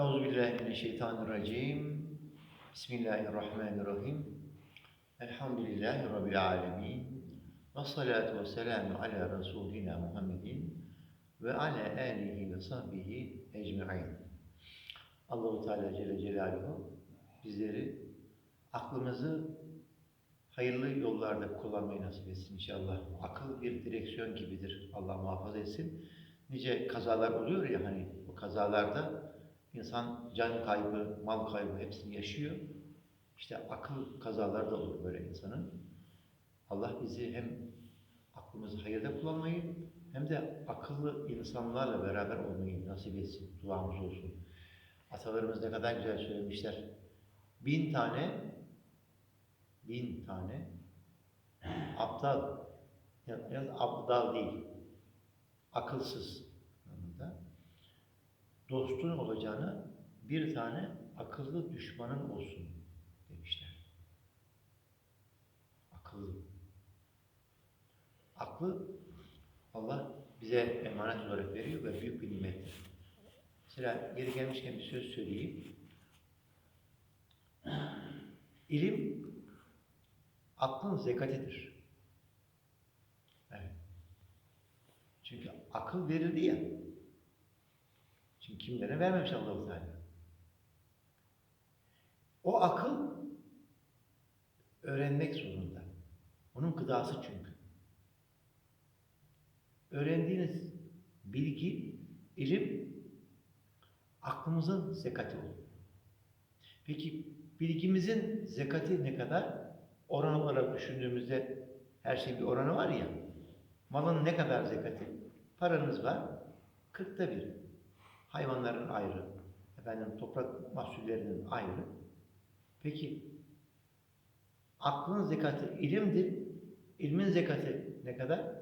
Euzubillahimineşşeytanirracim. Bismillahirrahmanirrahim. Elhamdülillahi Rabbil alemin. Ve salatu ve selamu ala Resulina Muhammedin ve ala alihi ve sahbihi ecma'in. Allahu Teala Celle Celaluhu bizleri aklımızı hayırlı yollarda kullanmayı nasip etsin inşallah. Akıl bir direksiyon gibidir. Allah muhafaza etsin. Nice kazalar oluyor ya hani o kazalarda insan can kaybı, mal kaybı hepsini yaşıyor. İşte akıl kazaları da olur böyle insanın. Allah bizi hem aklımızı hayırda kullanmayı hem de akıllı insanlarla beraber olmayı nasip etsin. Duamız olsun. Atalarımız ne kadar güzel söylemişler. Bin tane bin tane aptal yani aptal değil akılsız dostun olacağına bir tane akıllı düşmanın olsun demişler. Akıllı. Aklı Allah bize emanet olarak veriyor ve büyük bir nimettir. Mesela geri gelmişken bir söz söyleyeyim. İlim aklın zekatidir. Evet. Çünkü akıl verildi ya. Çünkü kimlere vermemiş Allah-u Teala. O akıl öğrenmek zorunda. Onun gıdası çünkü. Öğrendiğiniz bilgi, ilim aklımızın zekati olur. Peki bilgimizin zekati ne kadar? Oran olarak düşündüğümüzde her şeyin bir oranı var ya. Malın ne kadar zekati? Paranız var, kırkta bir. Hayvanların ayrı, efendim toprak mahsullerinin ayrı. Peki aklın zekatı ilimdir. İlmin zekatı ne kadar?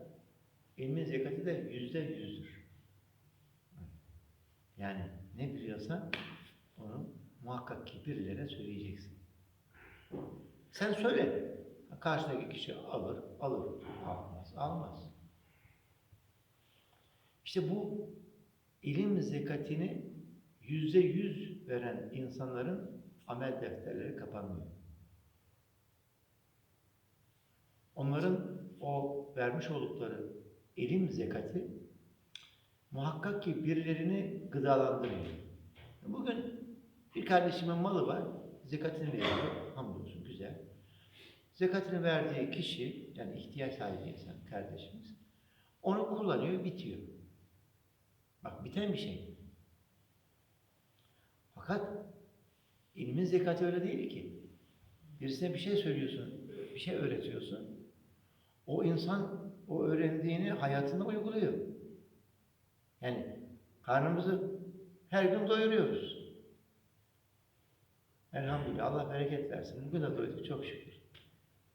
İlmin zekatı da yüzde yüzdür. Yani ne biliyorsan onu muhakkak ki birilere söyleyeceksin. Sen söyle. Karşıdaki kişi alır, alır. Almaz, almaz. İşte bu ilim zekatini yüzde yüz veren insanların amel defterleri kapanmıyor. Onların o vermiş oldukları ilim zekati muhakkak ki birilerini gıdalandırmıyor. Bugün bir kardeşimin malı var, zekatini veriyor, hamdolsun güzel. Zekatını verdiği kişi, yani ihtiyaç sahibi insan kardeşimiz, onu kullanıyor, bitiyor. Bak biten bir şey. Fakat ilmin zekatı öyle değil ki. Birisine bir şey söylüyorsun, bir şey öğretiyorsun. O insan o öğrendiğini hayatında uyguluyor. Yani karnımızı her gün doyuruyoruz. Elhamdülillah Allah bereket versin. Bugün de doyduk çok şükür.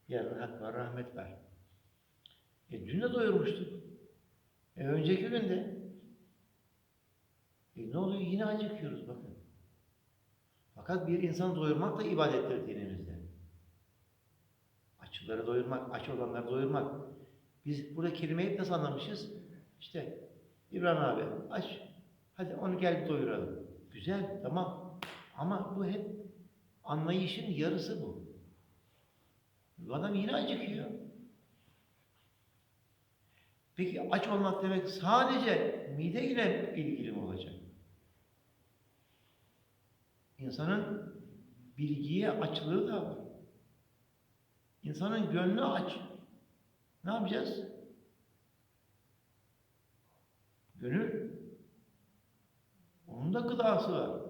Yarın hak var, rahmet var. E dün de doyurmuştuk. E önceki gün de. E ne oluyor? Yine acıkıyoruz bakın. Fakat bir insanı doyurmak da ibadettir dinimizde. Açları doyurmak, aç olanları doyurmak. Biz burada kelimeyi nasıl anlamışız? İşte İbrahim abi aç. Hadi onu gel doyuralım. Güzel, tamam. Ama bu hep anlayışın yarısı bu. Bu adam yine acıkıyor. Peki aç olmak demek sadece mide ile ilgili mi olacak? İnsanın bilgiye açlığı da var. İnsanın gönlü aç. Ne yapacağız? Gönül onun da gıdası var.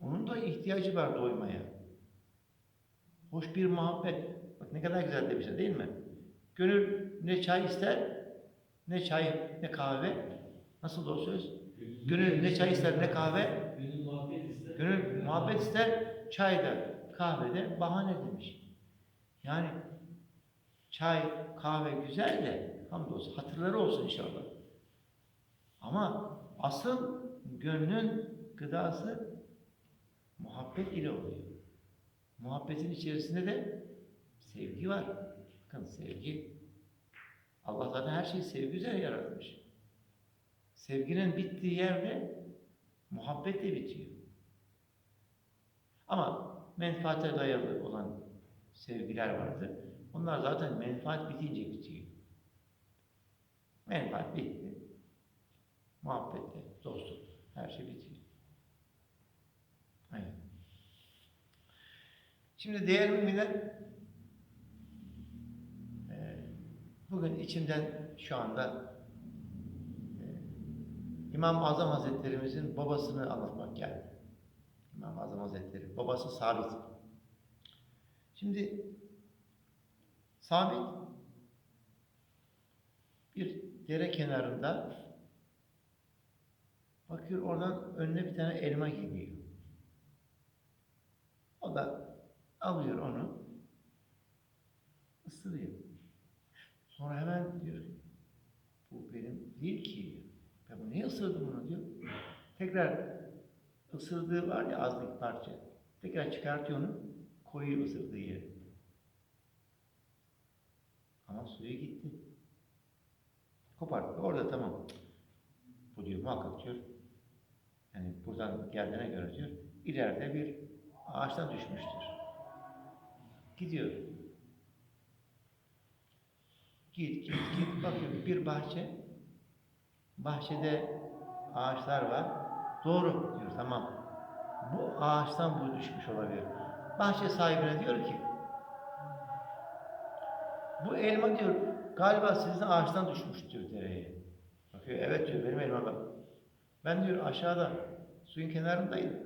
Onun da ihtiyacı var doymaya. Hoş bir muhabbet. Bak ne kadar güzel demişler değil mi? Gönül ne çay ister, ne çay, ne kahve. Nasıl o söz? Gönül ne çay ister, ne kahve. Gönül muhabbet ister. Çayda, kahvede bahane demiş. Yani çay, kahve güzel de hamdolsun hatırları olsun inşallah. Ama asıl gönlün gıdası muhabbet ile oluyor. Muhabbetin içerisinde de sevgi var. Bakın sevgi. Allah zaten her şeyi sevgi üzere yaratmış. Sevginin bittiği yerde Muhabbet de bitiyor. Ama menfaate dayalı olan sevgiler vardır. Onlar zaten menfaat bitince bitiyor. Menfaat bitti. Muhabbette, dostluk, her şey bitiyor. Aynen. Şimdi değerli müminler, eee, bugün içimden şu anda İmam-ı Azam Hazretlerimizin babasını anlatmak geldi. İmam-ı Azam Hazretleri, babası Sabit. Şimdi Sabit bir dere kenarında bakıyor oradan önüne bir tane elma geliyor. O da alıyor onu ısırıyor. Sonra hemen diyor bu benim değil ki diyor. Ben bunu niye ısırdım bunu diyor. Tekrar ısırdığı var ya azlık parça. Tekrar çıkartıyor onu koyuyor ısırdığı yere. Ama suyu gitti. Koparttı. Orada tamam. Bu diyor muhakkak diyor. Yani buradan geldiğine göre diyor. ileride bir ağaçtan düşmüştür. Gidiyor. Git git git bakıyor bir bahçe. Bahçede ağaçlar var. Doğru diyor tamam. Bu ağaçtan bu düşmüş olabilir. Bahçe sahibine diyor ki bu elma diyor galiba sizin ağaçtan düşmüş diyor dereye. Bakıyor evet diyor benim elma bak. Ben diyor aşağıda suyun kenarındaydım.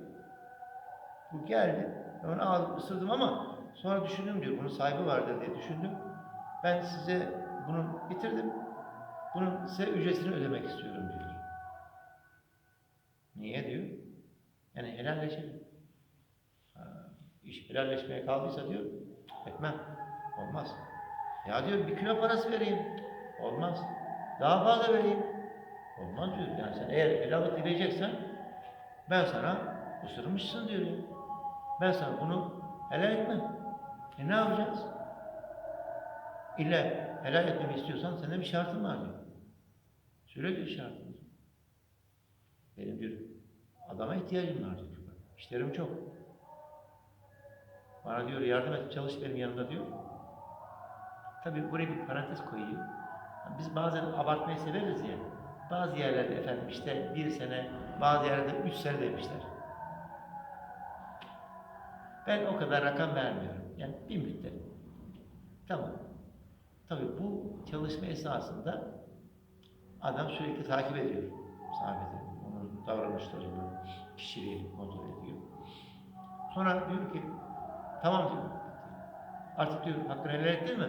Bu geldi. Onu aldım ısırdım ama sonra düşündüm diyor bunun sahibi vardır diye düşündüm. Ben size bunu bitirdim. Bunun size ücretini ödemek istiyorum diyor. Niye diyor? Yani helalleşelim. Ha, iş helalleşmeye kaldıysa diyor, etmem. Olmaz. Ya diyor bir kilo parası vereyim. Olmaz. Daha fazla vereyim. Olmaz diyor. Yani sen eğer helallik dileyeceksen ben sana ısırmışsın diyor. Ben sana bunu helal etmem. E ne yapacağız? İlla helal etmemi istiyorsan senin bir şartın var diyor. Söyle diyor şartını. Benim bir adama ihtiyacım var diyor. İşlerim çok. Bana diyor yardım et çalış benim yanımda diyor. Tabii buraya bir parantez koyayım. Biz bazen abartmayı severiz ya. Bazı yerlerde efendim işte bir sene, bazı yerlerde üç sene demişler. Ben o kadar rakam vermiyorum. Yani bir müddet. Tamam. Tabii bu çalışma esasında adam sürekli takip ediyor. Sabit'i. Onun davranışlarını, kişiliğini kontrol ediyor. Sonra diyor ki tamam diyor. Artık diyor hakkını helal ettin mi?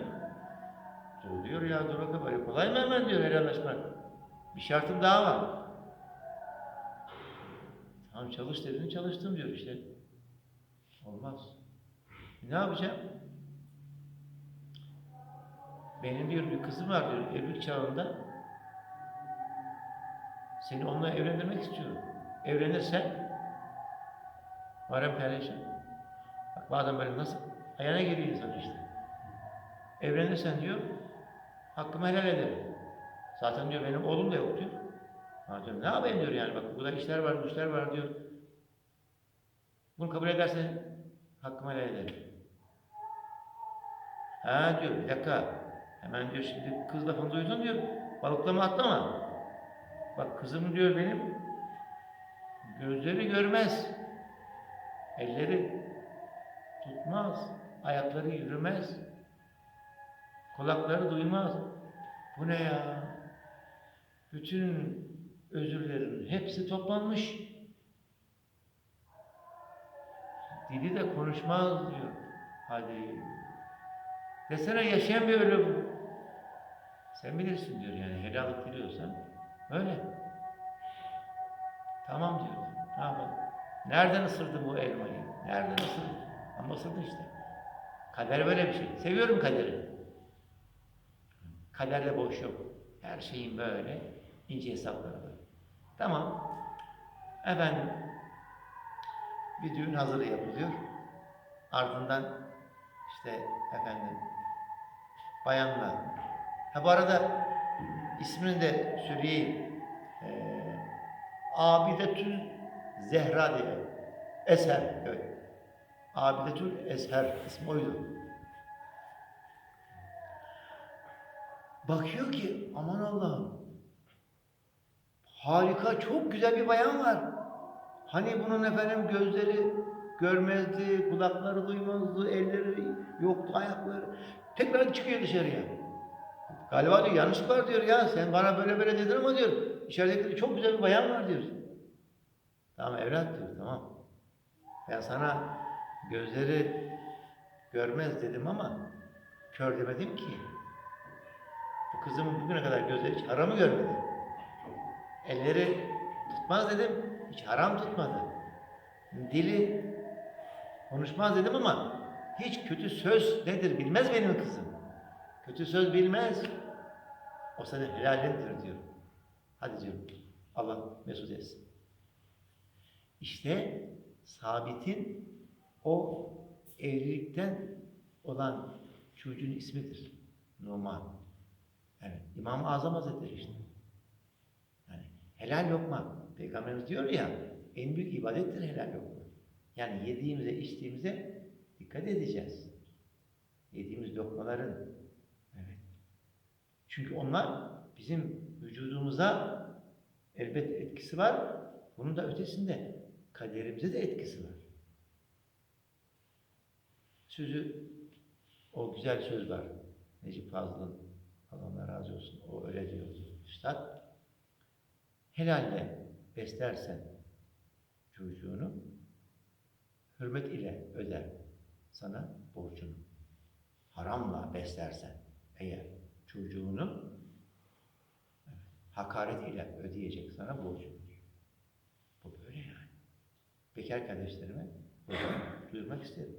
Dur diyor ya dur bakalım böyle kolay mı hemen diyor helallaşmak. Bir şartım daha var. Tamam çalış dedin çalıştım diyor işte. Olmaz. Ne yapacağım? Benim diyor bir kızım var diyor evlilik çağında. Seni onunla evlendirmek istiyorum. Evlenirsen varım perişan. Bak bazen böyle nasıl ayağına geliyor insan işte. Evlenirsen diyor hakkımı helal ederim. Zaten diyor benim oğlum da yok diyor. Ha diyorum ne yapayım diyor yani bak burada işler var, işler var diyor. Bunu kabul edersen hakkımı helal ederim. Ha diyor bir dakika. Hemen diyor şimdi kız lafını duydun diyor. Balıklama atlama. Bak kızım diyor benim gözleri görmez. Elleri tutmaz. Ayakları yürümez. Kulakları duymaz. Bu ne ya? Bütün özürlerin hepsi toplanmış. Dili de konuşmaz diyor. Hadi. Desene ölüm. Sen bilirsin diyor yani helallik diliyorsan. Öyle. Tamam diyor. Ne yapalım? Nereden ısırdı bu elmayı? Nereden ısırdı? Ama ısırdı işte. Kader böyle bir şey. Seviyorum kaderi. Kaderde boş yok. Her şeyin böyle ince hesapları var. Tamam. Efendim bir düğün hazırı yapılıyor. Ardından işte efendim bayanla. Ha bu arada ismini de söyleyeyim. Ee, Abidetül Zehra diye. Eser. Evet. Abidetül Esher ismi oydu. Bakıyor ki aman Allah'ım harika çok güzel bir bayan var. Hani bunun efendim gözleri görmezdi, kulakları duymazdı, elleri yoktu, ayakları. Tekrar çıkıyor dışarıya. Galiba diyor yanlış var diyor ya sen bana böyle böyle dedin ama diyor içerideki çok güzel bir bayan var diyor. Tamam evlat diyor tamam. Ben sana gözleri görmez dedim ama kör demedim ki. Bu kızımın bugüne kadar gözleri hiç haramı görmedi. Elleri tutmaz dedim, hiç haram tutmadı. Dili konuşmaz dedim ama hiç kötü söz nedir bilmez benim kızım. Kötü söz bilmez. O senin helalindir diyor. Hadi diyorum. Allah mesut etsin. İşte sabitin o evlilikten olan çocuğun ismidir. Numan. Evet. İmam-ı Azam Hazretleri işte. Yani helal lokma. Peygamberimiz diyor ya en büyük ibadettir helal lokma. Yani yediğimize içtiğimize dikkat edeceğiz. Yediğimiz lokmaların evet. Çünkü onlar bizim vücudumuza elbet etkisi var. Bunun da ötesinde kaderimize de etkisi var. Sözü o güzel söz var. Necip Fazıl'ın Allah razı olsun. O öyle diyor üstad. Helalle beslersen çocuğunu hürmet ile öder sana borcunu. Haramla beslersen eğer çocuğunu hakaret ile ödeyecek sana borcunu. Bu böyle yani. Bekar kardeşlerime duyurmak isterim.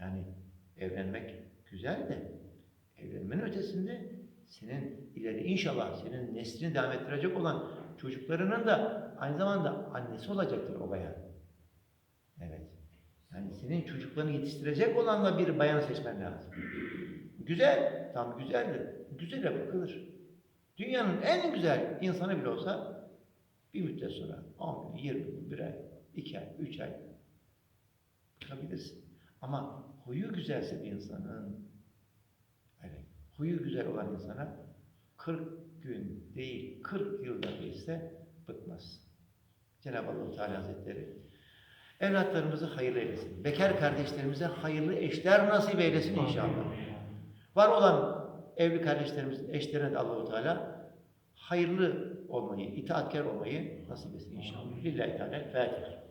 Yani evlenmek güzel de evlenmenin ötesinde senin ileri inşallah senin neslini devam ettirecek olan çocuklarının da aynı zamanda annesi olacaktır o bayan. Evet. Yani senin çocuklarını yetiştirecek olan da bir bayan seçmen lazım. Güzel, tam güzeldir. Güzele bakılır. Dünyanın en güzel insanı bile olsa bir müddet sonra 10 gün, 20 gün, bir ay, 2 ay, 3 ay bakabilirsin. Ama huyu güzelse bir insanın evet, huyu güzel olan insana 40 gün değil 40 yılda geçse bıkmaz. Cenab-ı Allah Teala Hazretleri evlatlarımızı hayırlı eylesin. Bekar kardeşlerimize hayırlı eşler nasip eylesin inşallah. Var olan evli kardeşlerimiz, eşlerine de Allahu Teala hayırlı olmayı, itaatkar olmayı nasip etsin inşallah. Lillahi Teala Fatiha.